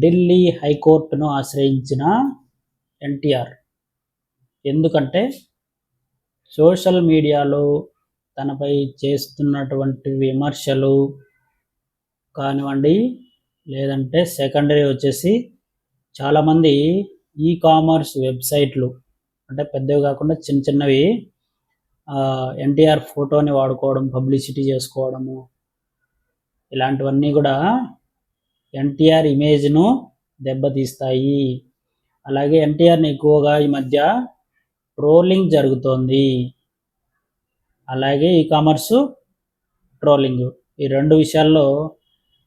ఢిల్లీ హైకోర్టును ఆశ్రయించిన ఎన్టీఆర్. ఎందుకంటే సోషల్ మీడియాలో తనపై చేస్తున్నటువంటి విమర్శలు కానివ్వండి లేదంటే సెకండరీ వచ్చేసి చాలామంది ఈ కామర్స్ వెబ్సైట్లు అంటే పెద్దవి కాకుండా చిన్న చిన్నవి ఎన్టీఆర్ ఫోటోని వాడుకోవడం పబ్లిసిటీ చేసుకోవడము ఇలాంటివన్నీ కూడా ఎన్టీఆర్ ఇమేజ్ను దెబ్బతీస్తాయి. అలాగే ఎన్టీఆర్ని ఎక్కువగా ఈ మధ్య ట్రోలింగ్ జరుగుతోంది. అలాగే ఈ కామర్సు ట్రోలింగ్ ఈ రెండు విషయాల్లో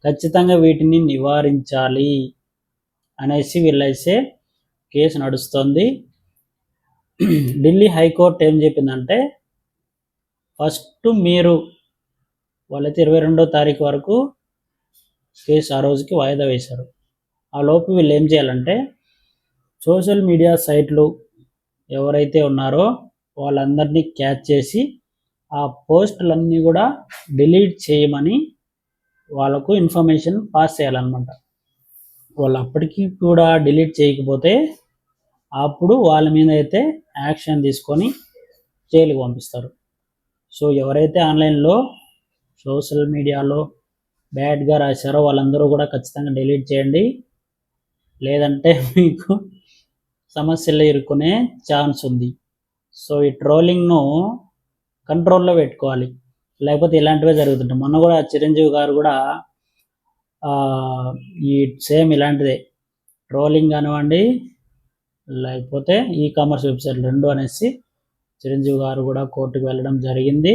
ఖచ్చితంగా వీటిని నివారించాలి అనేసి వీళ్ళైతే కేసు నడుస్తుంది. ఢిల్లీ హైకోర్టు ఏం చెప్పిందంటే ఫస్ట్ మీరు వాళ్ళైతే ఇరవై రెండో తారీఖు వరకు కేసు ఆ రోజుకి వాయిదా వేశారు. ఆ లోపు వీళ్ళు ఏం చేయాలంటే సోషల్ మీడియా సైట్లు ఎవరైతే ఉన్నారో వాళ్ళందరినీ క్యాచ్ చేసి ఆ పోస్టులన్నీ కూడా డిలీట్ చేయమని వాళ్ళకు ఇన్ఫర్మేషన్ పాస్ చేయాలన్నమాట. వాళ్ళు అప్పటికి కూడా డిలీట్ చేయకపోతే అప్పుడు వాళ్ళ మీద అయితే యాక్షన్ తీసుకొని జైలుకి పంపిస్తారు. సో ఎవరైతే ఆన్లైన్లో సోషల్ మీడియాలో బ్యాడ్గా రాశారో వాళ్ళందరూ కూడా ఖచ్చితంగా డిలీట్ చేయండి. లేదంటే మీకు సమస్యల్లో ఇరుక్కునే ఛాన్స్ ఉంది. సో ఈ ట్రోలింగ్ను కంట్రోల్లో పెట్టుకోవాలి. లేకపోతే ఇలాంటివే జరుగుతుంటాయి. మొన్న కూడా చిరంజీవి గారు కూడా ఈ సేమ్ ఇలాంటిదే. ట్రోలింగ్ కానివ్వండి లేకపోతే ఈ కామర్స్ వెబ్సైట్ రెండు అనేసి చిరంజీవి గారు కూడా కోర్టుకు వెళ్ళడం జరిగింది.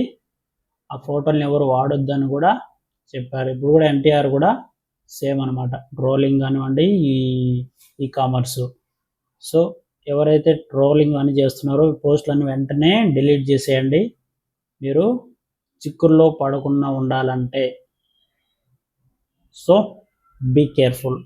ఆ ఫోటోలను ఎవరు వాడొద్దని కూడా చెప్పారు. ఇప్పుడు కూడా ఎన్టీఆర్ కూడా సేమ్ అనమాట ట్రోలింగ్ కానివ్వండి ఈ ఈ కామర్స్ సో ఎవరైతే ట్రోలింగ్ అని చేస్తున్నారో పోస్టులను వెంటనే డిలీట్ చేసేయండి. మీరు చిక్కుల్లో పడకుండా ఉండాలంటే. So be careful